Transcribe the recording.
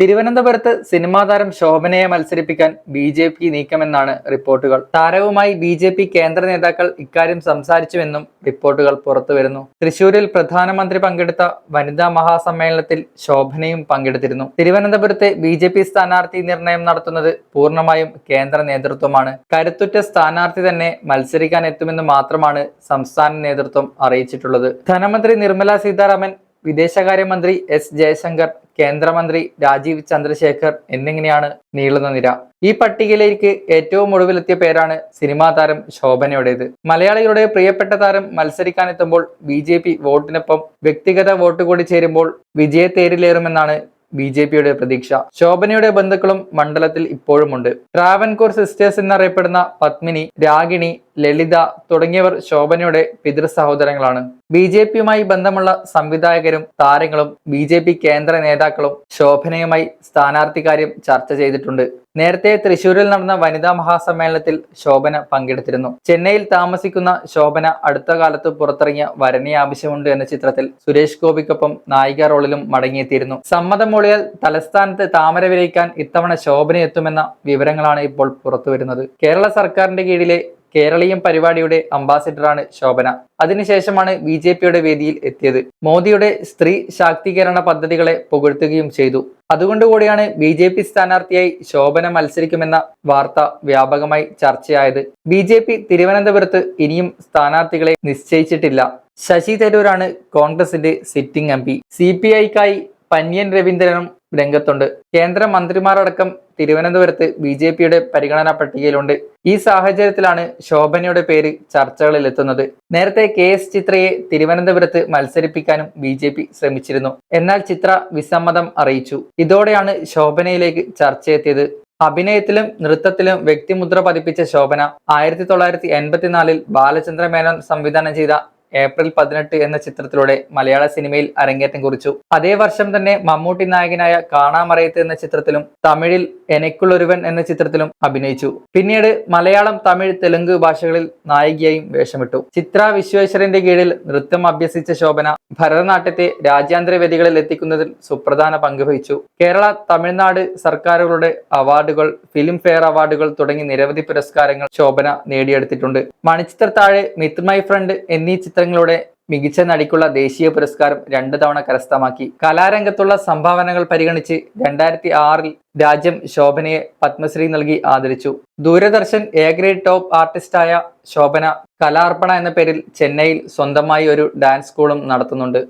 തിരുവനന്തപുരത്ത് സിനിമാ താരം ശോഭനയെ മത്സരിപ്പിക്കാൻ ബി ജെ പി നീക്കമെന്നാണ് റിപ്പോർട്ടുകൾ. താരവുമായി ബി ജെ പി കേന്ദ്ര നേതാക്കൾ ഇക്കാര്യം സംസാരിച്ചുവെന്നും റിപ്പോർട്ടുകൾ പുറത്തുവരുന്നു തൃശൂരിൽ പ്രധാനമന്ത്രി പങ്കെടുത്ത വനിതാ മഹാസമ്മേളനത്തിൽ ശോഭനയും പങ്കെടുത്തിരുന്നു. തിരുവനന്തപുരത്തെ ബി ജെ പി സ്ഥാനാർത്ഥി നിർണയം നടത്തുന്നത് പൂർണമായും കേന്ദ്ര നേതൃത്വമാണ്. കരുത്തുറ്റ സ്ഥാനാർത്ഥി തന്നെ മത്സരിക്കാൻ എത്തുമെന്ന് മാത്രമാണ് സംസ്ഥാന നേതൃത്വം അറിയിച്ചിട്ടുള്ളത്. ധനമന്ത്രി നിർമ്മല സീതാരാമൻ വിദേശകാര്യമന്ത്രി എസ് ജയശങ്കർ കേന്ദ്രമന്ത്രി രാജീവ് ചന്ദ്രശേഖർ എന്നിങ്ങനെയാണ് നീളുന്ന നിര. ഈ പട്ടികയിലേക്ക് ഏറ്റവും ഒടുവിലെത്തിയ പേരാണ് സിനിമാ താരം ശോഭനയുടേത്. മലയാളികളുടെ പ്രിയപ്പെട്ട താരം മത്സരിക്കാനെത്തുമ്പോൾ ബി ജെ പി വോട്ടിനൊപ്പം വ്യക്തിഗത വോട്ട് കൂടി ചേരുമ്പോൾ വിജയത്തേരിലേറുമെന്നാണ് ബി ജെ പിയുടെ പ്രതീക്ഷ. ശോഭനയുടെ ബന്ധുക്കളും മണ്ഡലത്തിൽ ഇപ്പോഴുമുണ്ട്. ട്രാവൻകൂർ സിസ്റ്റേഴ്സ് എന്നറിയപ്പെടുന്ന പത്മിനി രാഗിണി ലളിത തുടങ്ങിയവർ ശോഭനയുടെ പിതൃ സഹോദരങ്ങളാണ് ബി ജെ പിയുമായി ബന്ധമുള്ള സംവിധായകരും താരങ്ങളും ബി ജെ പി കേന്ദ്ര നേതാക്കളും ശോഭനയുമായി സ്ഥാനാർത്ഥി കാര്യം ചർച്ച ചെയ്തിട്ടുണ്ട്. നേരത്തെ തൃശൂരിൽ നടന്ന വനിതാ മഹാസമ്മേളനത്തിൽ ശോഭന പങ്കെടുത്തിരുന്നു. ചെന്നൈയിൽ താമസിക്കുന്ന ശോഭന അടുത്ത കാലത്ത് പുറത്തിറങ്ങിയ വരണി ആവശ്യമുണ്ട് എന്ന ചിത്രത്തിൽ സുരേഷ് ഗോപിക്കൊപ്പം നായിക റോളിലും മടങ്ങിയെത്തിയിരുന്നു. സമ്മതം മൂളിയാൽ തലസ്ഥാനത്ത് താമര വിരയിക്കാൻ ഇത്തവണ ശോഭന എത്തുമെന്ന വിവരങ്ങളാണ് ഇപ്പോൾ പുറത്തുവരുന്നത്. കേരള സർക്കാരിന്റെ കീഴിലെ കേരളീയം പരിപാടിയുടെ അംബാസിഡറാണ് ശോഭന. അതിനുശേഷമാണ് ബി ജെ പിയുടെ വേദിയിൽ എത്തിയത്. മോദിയുടെ സ്ത്രീ ശാക്തീകരണ പദ്ധതികളെ പുകഴ്ത്തുകയും ചെയ്തു. അതുകൊണ്ടുകൂടിയാണ് ബി ജെ പി സ്ഥാനാർത്ഥിയായി ശോഭന മത്സരിക്കുമെന്ന വാർത്ത വ്യാപകമായി ചർച്ചയായത്. ബി ജെ പി തിരുവനന്തപുരത്ത് ഇനിയും സ്ഥാനാർത്ഥികളെ നിശ്ചയിച്ചിട്ടില്ല. ശശി തരൂരാണ് കോൺഗ്രസിന്റെ sitting M P. C P ഐക്കായി Pannyan രവീന്ദ്രനും രംഗത്തുണ്ട്. കേന്ദ്ര മന്ത്രിമാരടക്കം തിരുവനന്തപുരത്ത് ബി ജെ പിയുടെ പരിഗണനാ പട്ടികയിലുണ്ട്. ഈ സാഹചര്യത്തിലാണ് ശോഭനയുടെ പേര് ചർച്ചകളിൽ എത്തുന്നത് നേരത്തെ കെ എസ് ചിത്രയെ തിരുവനന്തപുരത്ത് മത്സരിപ്പിക്കാനും ബി ജെ പി ശ്രമിച്ചിരുന്നു. എന്നാൽ ചിത്ര വിസമ്മതം അറിയിച്ചു. ഇതോടെയാണ് ശോഭനയിലേക്ക് ചർച്ചയെത്തിയത്. അഭിനയത്തിലും നൃത്തത്തിലും വ്യക്തിമുദ്ര പതിപ്പിച്ച ശോഭന ആയിരത്തി തൊള്ളായിരത്തി എൺപത്തിനാലിൽ ബാലചന്ദ്ര മേനോൻ സംവിധാനം ചെയ്ത ഏപ്രിൽ പതിനെട്ട് എന്ന ചിത്രത്തിലൂടെ മലയാള സിനിമയിൽ അരങ്ങേറ്റം കുറിച്ചു. അതേ വർഷം തന്നെ മമ്മൂട്ടി നായകനായ കാണാമറയത്ത് എന്ന ചിത്രത്തിലും തമിഴിൽ എനക്കുള്ളൊരുവൻ എന്ന ചിത്രത്തിലും അഭിനയിച്ചു. പിന്നീട് മലയാളം തമിഴ് തെലുങ്ക് ഭാഷകളിൽ നായികയായും വേഷമിട്ടു. ചിത്ര വിശ്വേശ്വരന്റെ കീഴിൽ നൃത്തം അഭ്യസിച്ച ശോഭന ഭരതനാട്യത്തെ രാജ്യാന്തര വേദികളിൽ എത്തിക്കുന്നതിൽ സുപ്രധാന പങ്ക് വഹിച്ചു. കേരള തമിഴ്നാട് സർക്കാരുകളുടെ അവാർഡുകൾ ഫിലിം ഫെയർ അവാർഡുകൾ തുടങ്ങി നിരവധി പുരസ്കാരങ്ങൾ ശോഭന നേടിയെടുത്തിട്ടുണ്ട്. മണിച്ചിത്ര താഴെ മിത് മൈ ഫ്രണ്ട് എന്നീ ചിത്രങ്ങളുടെ മികച്ച നടിക്കുള്ള ദേശീയ പുരസ്കാരം രണ്ടു തവണ കരസ്ഥമാക്കി. കലാരംഗത്തുള്ള സംഭാവനകൾ പരിഗണിച്ച് രണ്ടായിരത്തി ആറിൽ രാജ്യം ശോഭനയെ പത്മശ്രീ നൽകി ആദരിച്ചു. ദൂരദർശൻ എ ഗ്രേഡ് ടോപ്പ് ആർട്ടിസ്റ്റായ ശോഭന കലാർപ്പണ എന്ന പേരിൽ ചെന്നൈയിൽ സ്വന്തമായി ഒരു ഡാൻസ് സ്കൂളും നടത്തുന്നുണ്ട്.